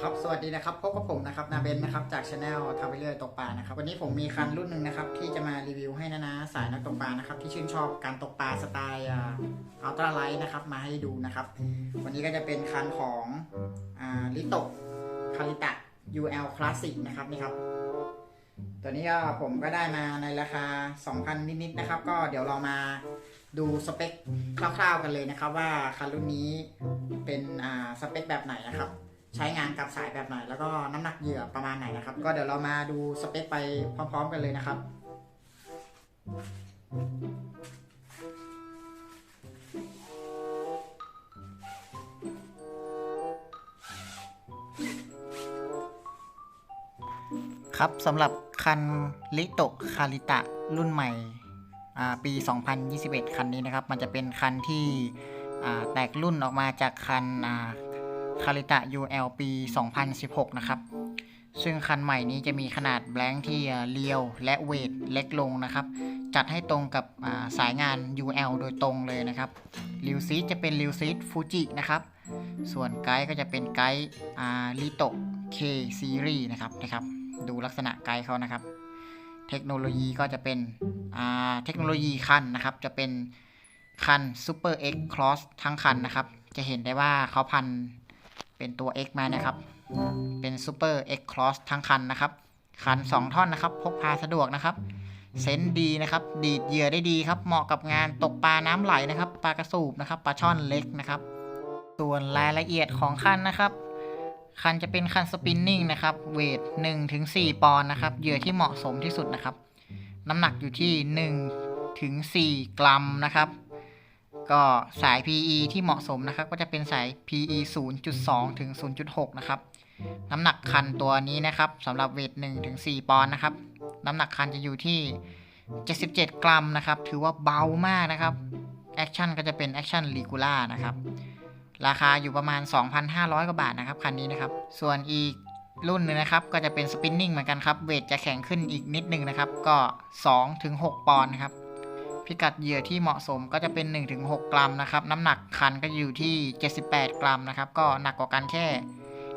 ครับ สวัสดีนะครับ พบกับผมนะครับ นาเบนนะครับ จากช anel ทำไปเรื่อยตกปลานะครับ วันนี้ผมมีคันรุ่นหนึ่งนะครับ ที่จะมารีวิวให้นะนะสายนักตกปลานะครับ ที่ชื่นชอบการตกปลาสไตล์อัลตร้าไลท์นะครับ มาให้ดูนะครับ วันนี้ก็จะเป็นคันของลิโตคาริตะ UL Classic นะครับนี่ครับ ตัวนี้ก็ผมก็ได้มาในราคา 2,000 นิดๆนะครับ ก็เดี๋ยวเรามา ดูสเปคคร่าวๆกันเลยนะครับ ว่าคันรุ่นนี้เป็นอ่าสเปคแบบไหนนะครับ ใช้งานกับสายแบบไหน แล้วก็น้ำหนักเหยื่อประมาณไหนนะครับ ก็เดี๋ยวเรามาดูสเปคไปพร้อม ๆ กันเลยนะครับครับสำหรับคันลิโตคาริตะรุ่นใหม่ ปี 2021 คันนี้นะครับ มันจะเป็นคันที่แตกรุ่นออกมาจากคันคาริตะ UL ปี 2016 นะครับ ซึ่งคันใหม่นี้จะมีขนาดแบงค์ที่เรียวและเวทเล็กลงนะครับ จัดให้ตรงกับาสายงาน UL โดยตรงเลยนะครับริวซีจะเป็นริวซีฟูจินะครับ ส่วนไกด์ก็จะเป็นไกด์ลิโต K Series นะครับนะครับ ดูลักษณะไกด์เขานะครับ เทคโนโลยีก็จะเป็น เทคโนโลยีคันนะครับ จะเป็นคัน Super X Cross ทั้งคันนะครับ จะเห็นได้ว่าเขาพันเป็นตัว X มานะครับ เป็น Super X Cross ทั้งคันนะครับ คัน 2 ท่อนนะครับ พกพาสะดวกนะครับ เซนดีนะครับ ดีดเหยื่อได้ดีครับ เหมาะกับงานตกปลาน้ำไหลนะครับ ปลากระสูบนะครับ ปลาช่อนเล็กนะครับ ส่วนรายละเอียดของคันนะครับคันจะเป็นคันสปินนิ่งนะครับ เวท1ถึง4ปอนด์นะครับ เหยื่อที่เหมาะสมที่สุดนะครับ น้ำหนักอยู่ที่ 1 ถึง 4 กรัมนะครับ ก็สาย PE ที่เหมาะสมนะครับ ก็จะเป็นสาย PE 0.2 ถึง 0.6 นะครับ น้ำหนักคันตัวนี้นะครับสำหรับเวท1ถึง 4 ปอนด์นะครับ น้ำหนักคันจะอยู่ที่ 77 กรัมนะครับ ถือว่าเบามากนะครับ แอคชั่นก็จะเป็นแอคชั่นลีกูล่านะครับ ราคาอยู่ประมาณ 2,500 กว่าบาทนะครับ คันนี้นะครับ ส่วนอีก รุ่นหนึงนะครับ ก็จะเป็นสปินนิ่งเหมือนกันครับ เวทจะแข็งขึ้นอีกนิดนึงนะครับ ก็2ถึง6ปอนด์ครับ พิกัดเหยื่อที่เหมาะสมก็จะเป็น 1-6 กรัมนะครับ น้ำหนักคันก็อยู่ที่ 78 กรัมนะครับ ก็หนักกว่ากันแค่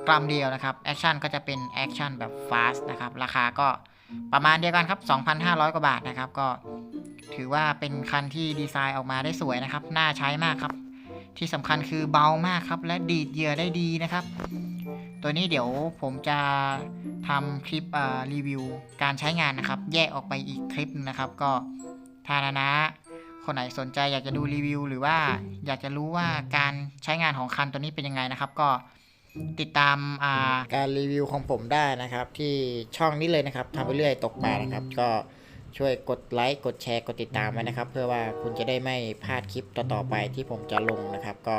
กรัมเดียวนะครับ แอคชั่นก็จะเป็นแอคชั่นแบบฟาสต์นะครับ ราคาก็ประมาณเดียวกันครับ 2,500 กว่าบาทนะครับ ก็ถือว่าเป็นคันที่ดีไซน์ออกมาได้สวยนะครับ น่าใช้มากครับ ที่สำคัญคือเบามากครับ และดีดเหยื่อได้ดีนะครับ ตัวนี้เดี๋ยวผมจะทำคลิปรีวิวการใช้งานนะครับ แยกออกไปอีกคลิปนะครับ ก็ถ้านะนะ คนไหนสนใจอยากจะดูรีวิว หรือว่าอยากจะรู้ว่าการใช้งานของคันตัวนี้เป็นยังไงนะครับ ก็ติดตามาการรีวิวของผมได้นะครับ ที่ช่องนี้เลยนะครับทำไปเรื่อยตกปลานะครับ ก็ช่วยกดไลค์กดแชร์กดติดตามไว้นะครับ เพื่อว่าคุณจะได้ไม่พลาดคลิปต่อๆไปที่ผมจะลงนะครับ ก็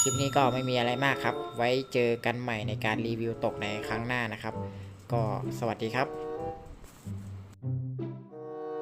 คลิปนี้ก็ไม่มีอะไรมากครับ ไว้เจอกันใหม่ในการรีวิวตกในครั้งหน้านะครับ ก็สวัสดีครับ